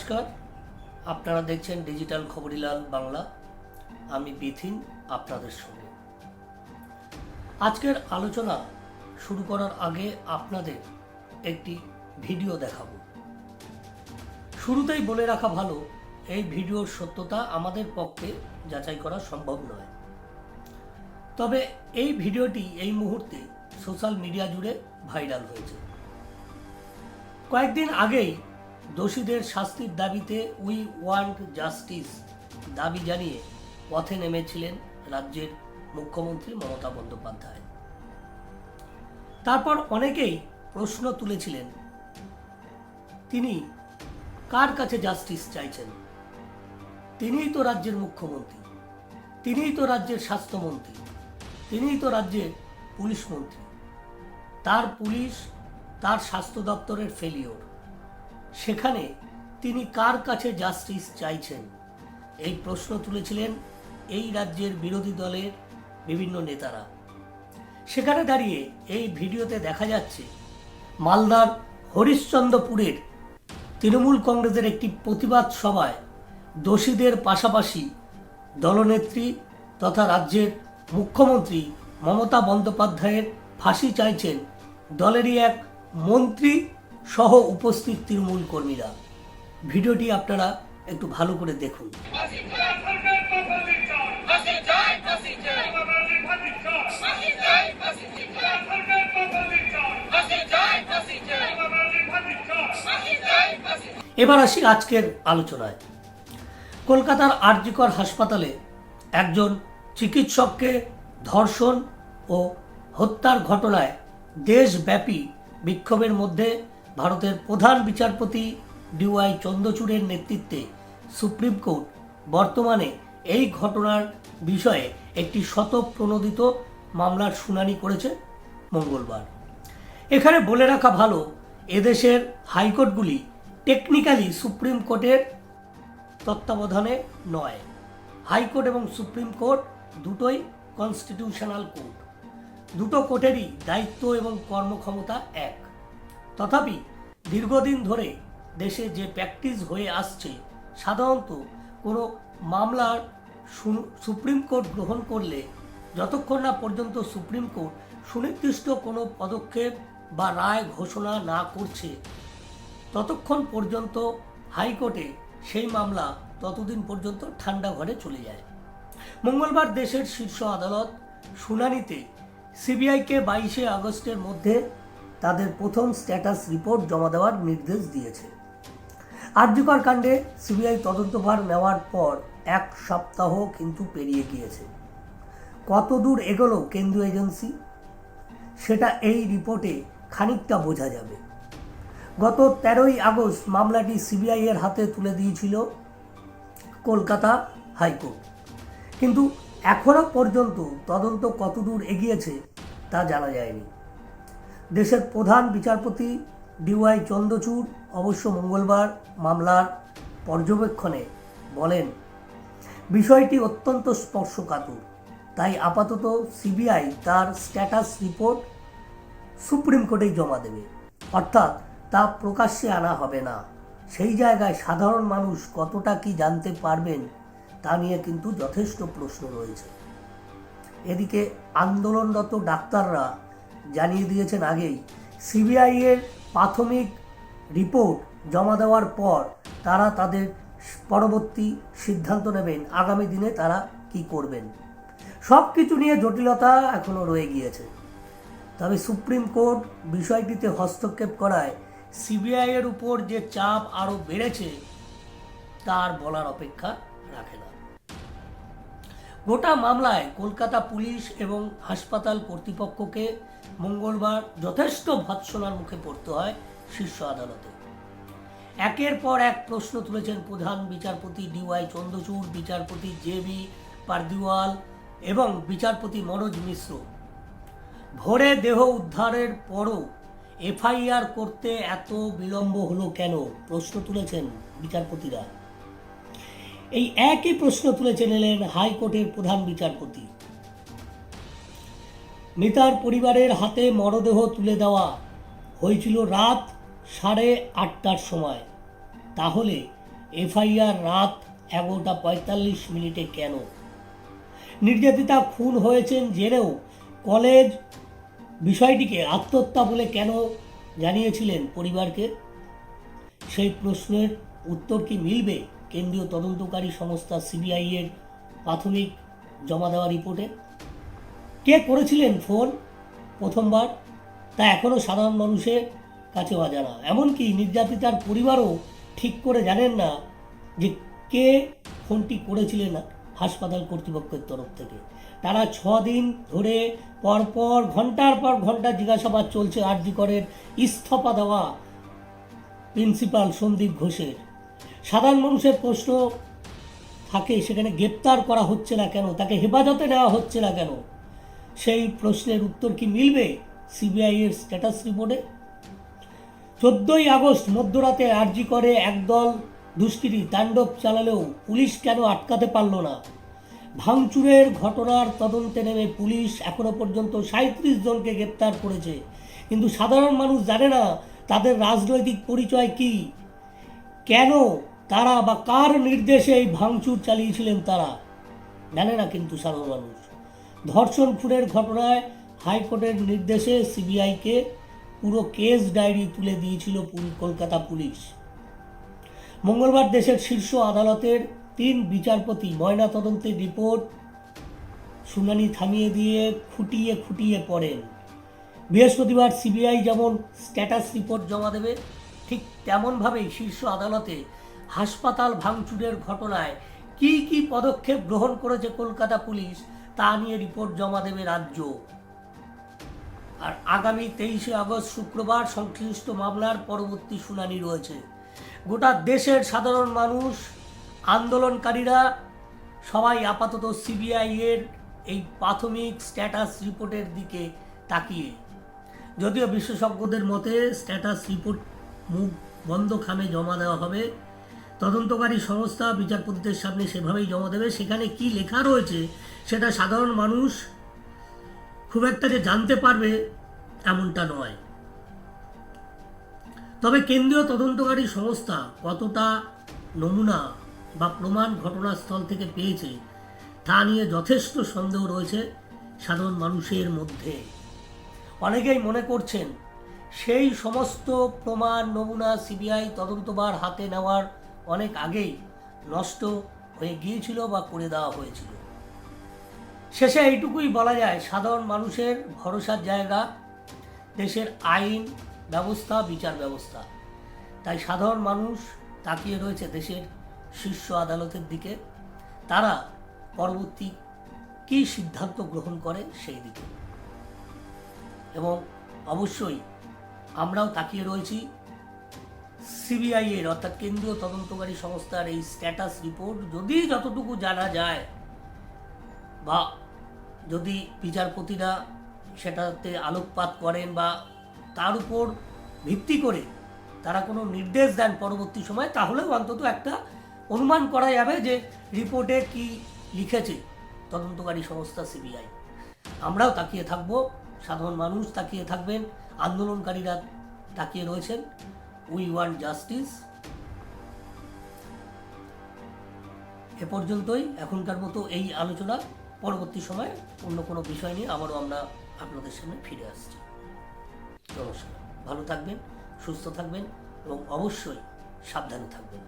নমস্কার। আপনারা দেখছেন ডিজিটাল খবরিলাল বাংলা। আমি বিথিন আপনাদের সঙ্গে। আজকের আলোচনা শুরু করার আগে আপনাদের একটি ভিডিও দেখাবো। শুরুতেই বলে রাখা ভালো, এই ভিডিওর সত্যতা আমাদের পক্ষে যাচাই করা সম্ভব নয়। তবে এই ভিডিওটি এই মুহূর্তে সোশ্যাল মিডিয়া জুড়ে ভাইরাল হয়েছে। কয়েকদিন আগেই দোষীদের শাস্তির দাবিতে উই ওয়ান্ট জাস্টিস দাবি জানিয়ে পথে নেমেছিলেন রাজ্যের মুখ্যমন্ত্রী মমতা বন্দ্যোপাধ্যায়। তারপর অনেকেই প্রশ্ন তুলেছিলেন, তিনি কার কাছে জাস্টিস চাইছেন? তিনিই তো রাজ্যের মুখ্যমন্ত্রী, তিনিই তো রাজ্যের স্বাস্থ্যমন্ত্রী, তিনিই তো রাজ্যের পুলিশ মন্ত্রী। তার পুলিশ, তার স্বাস্থ্য দপ্তরের ফেলিওর সেখানে তিনি কার কাছে জাস্টিস চাইছেন? এই প্রশ্ন তুলেছিলেন এই রাজ্যের বিরোধী দলের বিভিন্ন নেতারা। সেখানে দাঁড়িয়ে এই ভিডিওতে দেখা যাচ্ছে, মালদার হরিশ্চন্দ্রপুরের তৃণমূল কংগ্রেসের একটি প্রতিবাদ সভায় দোষীদের পাশাপাশি দলনেত্রী তথা রাজ্যের মুখ্যমন্ত্রী মমতা বন্দ্যোপাধ্যায়ের ফাঁসি চাইছেন দলেরই এক মন্ত্রী সহ উপস্থিত তৃণমূল কর্মীরা। ভিডিওটি আপনারা একটু ভালো করে দেখুন। এবার আসি আজকের আলোচনায়। কলকাতার আরজিকর হাসপাতালে একজন চিকিৎসককে ধর্ষণ ও হত্যার ঘটনায় দেশব্যাপী বিক্ষোভের মধ্যে ভারতের প্রধান বিচারপতি ডিওয়াই চন্দ্রচূড়ের নেতৃত্বে সুপ্রিম কোর্ট বর্তমানে এই ঘটনার বিষয়ে একটি শতপ্রণোদিত মামলার শুনানি করেছে মঙ্গলবার। এখানে বলে রাখা ভালো, এদেশের হাইকোর্টগুলি টেকনিক্যালি সুপ্রিম কোর্টের তত্ত্বাবধানে নয়। হাইকোর্ট এবং সুপ্রিম কোর্ট দুটোই কনস্টিটিউশনাল কোর্ট। দুটো কোর্টেরই দায়িত্ব এবং কর্মক্ষমতা এক। তথাপি দীর্ঘদিন ধরে দেশে যে প্র্যাকটিস হয়ে আসছে, সাধারণত কোনো মামলার সুপ্রিম কোর্ট গ্রহণ করলে যতক্ষণ না পর্যন্ত সুপ্রিম কোর্ট সুনির্দিষ্ট কোনো পদক্ষেপ বা রায় ঘোষণা না করছে, ততক্ষণ পর্যন্ত হাইকোর্টে সেই মামলা ততদিন পর্যন্ত ঠান্ডা ঘরে চলে যায়। মঙ্গলবার দেশের শীর্ষ আদালত শুনানিতে সিবিআইকে বাইশে আগস্টের মধ্যে তাদের প্রথম স্ট্যাটাস রিপোর্ট জমা দেওয়ার নির্দেশ দিয়েছে। আর্যকর কাণ্ডে সিবিআই তদন্তভার নেওয়ার পর এক সপ্তাহ কিন্তু পেরিয়ে গিয়েছে। কত দূর এগোলো কেন্দ্রীয় এজেন্সি? সেটা এই রিপোর্টে খানিকটা বোঝা যাবে। গত তেরোই আগস্ট মামলাটি সিবিআই এর হাতে তুলে দিয়েছিল কলকাতা হাইকোর্ট। কিন্তু এখনও পর্যন্ত তদন্ত কতদূর এগিয়েছে তা জানা যায়নি। দেশের প্রধান বিচারপতি ডিওয়াই চন্দ্রচূড় অবশ্য মঙ্গলবার মামলার পর্যবেক্ষণে বলেন, বিষয়টি অত্যন্ত স্পর্শকাতর। তাই আপাতত সিবিআই তার স্ট্যাটাস রিপোর্ট সুপ্রিম কোর্টেই জমা দেবে। অর্থাৎ তা প্রকাশ্যে আনা হবে না। সেই জায়গায় সাধারণ মানুষ কতটা কি জানতে পারবেন তা নিয়ে কিন্তু যথেষ্ট প্রশ্ন রয়েছে। এদিকে আন্দোলনরত ডাক্তাররা জানিয়ে দিয়েছেন আগেই। সিবিআই এর প্রাথমিক রিপোর্ট জমা দেওয়ার পর তারা তাদের পরবর্তী সিদ্ধান্ত নেবেন, আগামী দিনে তারা কি করবেন। সব কিছু নিয়ে জটিলতা এখনও রয়ে গিয়েছে। তবে সুপ্রিম কোর্ট বিষয়টিতে হস্তক্ষেপ করায় সিবিআই এর উপর যে চাপ আরও বেড়েছে, তার বলার অপেক্ষা রাখে না। গোটা মামলায় কলকাতা পুলিশ এবং হাসপাতাল কর্তৃপক্ষকে মঙ্গলবার যথেষ্ট ভৎসনার মুখে পড়তে হয় শীর্ষ আদালতে। একের পর এক প্রশ্ন তুলেছেন প্রধান বিচারপতি ডিওয়াই চন্দ্রচূড়, বিচারপতি জে বি পারদিওয়াল এবং বিচারপতি মনোজ মিশ্র। ভোরে দেহ উদ্ধারের পরও এফআইআর করতে এত বিলম্ব হলো কেন? প্রশ্ন তুলেছেন বিচারপতিরা। এই একই প্রশ্ন তুলেছেন এলেন হাইকোর্টের প্রধান বিচারপতি। মৃতার পরিবারের হাতে মরদেহ তুলে দেওয়া হয়েছিল রাত সাড়ে আটটার সময়। তাহলে এফআইআর রাত এগারোটা পঁয়তাল্লিশ মিনিটে কেন? নির্যাতিতা খুন হয়েছেন জেনেও কলেজ বিষয়টিকে আত্মহত্যা বলে কেন জানিয়েছিলেন পরিবারকে? সেই প্রশ্নের উত্তর কি মিলবে কেন্দ্রীয় তদন্তকারী সংস্থা সিবিআইয়ের প্রাথমিক জমা দেওয়া রিপোর্টে? কে করেছিলেন ফোন? প্রথমবার। তা এখনও সাধারণ মানুষের কাছে অজানা। এমনকি নির্যাতিতার পরিবারও ঠিক করে জানেন না যে কে ফোনটি করেছিলেন হাসপাতাল কর্তৃপক্ষের তরফ থেকে। তারা ছ দিন ধরে পরপর, ঘণ্টার পর ঘণ্টা জিজ্ঞাসাবাদ চলছে আরজি করের ইস্তফা দেওয়া প্রিন্সিপাল সন্দীপ ঘোষের। সাধারণ মানুষের প্রশ্ন থাকে, সেখানে গ্রেপ্তার করা হচ্ছে না কেন? তাকে হেফাজতে নেওয়া হচ্ছে না কেন? সেই প্রশ্নের উত্তর কি মিলবে সিবিআই এর স্ট্যাটাস রিপোর্টে চোদ্দই আগস্ট মধ্যরাতে আর্জি করে একদল দুষ্কৃতী তাণ্ডব চালালেও পুলিশ কেন আটকাতে পারল না? ভাঙচুরের ঘটনার তদন্তে নেমে পুলিশ এখনও পর্যন্ত সাঁত্রিশ জনকে গ্রেপ্তার করেছে। কিন্তু সাধারণ মানুষ জানে না তাদের রাজনৈতিক পরিচয় কি? কেন, তারা বা কার নির্দেশে এই ভাঙচুর চালিয়েছিলেন তারা? জানে না কিন্তু সাধারণ মানুষ। ধর্ষণ খুনের ঘটনায় হাইকোর্টের নির্দেশে সিবিআইকে পুরো কেস ডায়েরি তুলে দিয়েছিল কলকাতা পুলিশ। মঙ্গলবার দেশের শীর্ষ আদালতের তিন বিচারপতি ময়নাতদন্তের রিপোর্ট শুনানি থামিয়ে দিয়ে খুঁটিয়ে খুঁটিয়ে পড়েন। বৃহস্পতিবার সিবিআই যেমন স্ট্যাটাস রিপোর্ট জমা দেবে, ঠিক তেমনভাবেই শীর্ষ আদালতে হাসপাতাল ভাঙচুরের ঘটনায় কী কী পদক্ষেপ গ্রহণ করেছে কলকাতা পুলিশ তা নিয়ে রিপোর্ট জমা দেবে রাজ্য। আর আগামী তেইশে আগস্ট শুক্রবার সংশ্লিষ্ট মামলার পরবর্তী শুনানি রয়েছে। গোটা দেশের সাধারণ মানুষ, আন্দোলনকারীরা, সবাই আপাতত সিবিআই এর এই প্রাথমিক স্ট্যাটাস রিপোর্টের দিকে তাকিয়ে। যদিও বিশেষজ্ঞদের মতে স্ট্যাটাস রিপোর্ট মুখ বন্ধ খামে জমা দেওয়া হবে তদন্তকারী সংস্থা বিচারপতিদের সামনে সেভাবেই জমা দেবে। সেখানে কি লেখা রয়েছে, সেটা সাধারণ মানুষ খুব একটা যে জানতে পারবে এমনটা নয়। তবে কেন্দ্রীয় তদন্তকারী সংস্থা কতটা নমুনা বা প্রমাণ ঘটনাস্থল থেকে পেয়েছে, তা নিয়ে যথেষ্ট সন্দেহ রয়েছে সাধারণ মানুষের মধ্যে। অনেকেই মনে করছেন, সেই সমস্ত প্রমাণ, নমুনা, সিবিআই তদন্তবার হাতে নেওয়ার অনেক আগেই নষ্ট হয়ে গিয়েছিল বা করে দেওয়া হয়েছিল। শেষে এইটুকুই বলা যায়, সাধারণ মানুষের ভরসার জায়গা, দেশের আইন ব্যবস্থা, বিচার ব্যবস্থা। তাই সাধারণ মানুষ তাকিয়ে রয়েছে দেশের শীর্ষ আদালতের দিকে। তারা পরবর্তী কী সিদ্ধান্ত গ্রহণ করে সেই দিকে। এবং অবশ্যই আমরাও তাকিয়ে রয়েছি সিবিআই এর অর্থাৎ কেন্দ্রীয় তদন্তকারী সংস্থার এই স্ট্যাটাস রিপোর্ট যদি যতটুকু জানা যায় বা যদি বিচারপতিরা সেটাতে আলোকপাত করেন বা তার উপর ভিত্তি করে তারা কোনো নির্দেশ দেন পরবর্তী সময়, তাহলেও অন্তত একটা অনুমান করা যাবে যে রিপোর্টে কি লিখেছে তদন্তকারী সংস্থা সিবিআই। আমরাও তাকিয়ে থাকব, সাধারণ মানুষ তাকিয়ে থাকবেন, আন্দোলনকারীরা তাকিয়ে রয়েছেন। উই ওয়ান্ট জাস্টিস এ পর্যন্তই এখনকার মতো এই আলোচনা। পরবর্তী সময়ে অন্য কোনো বিষয় নিয়ে আবারও আমরা আপনাদের সামনে ফিরে আসছি। নমস্কার। ভালো থাকবেন, সুস্থ থাকবেন এবং অবশ্যই সাবধানে থাকবেন।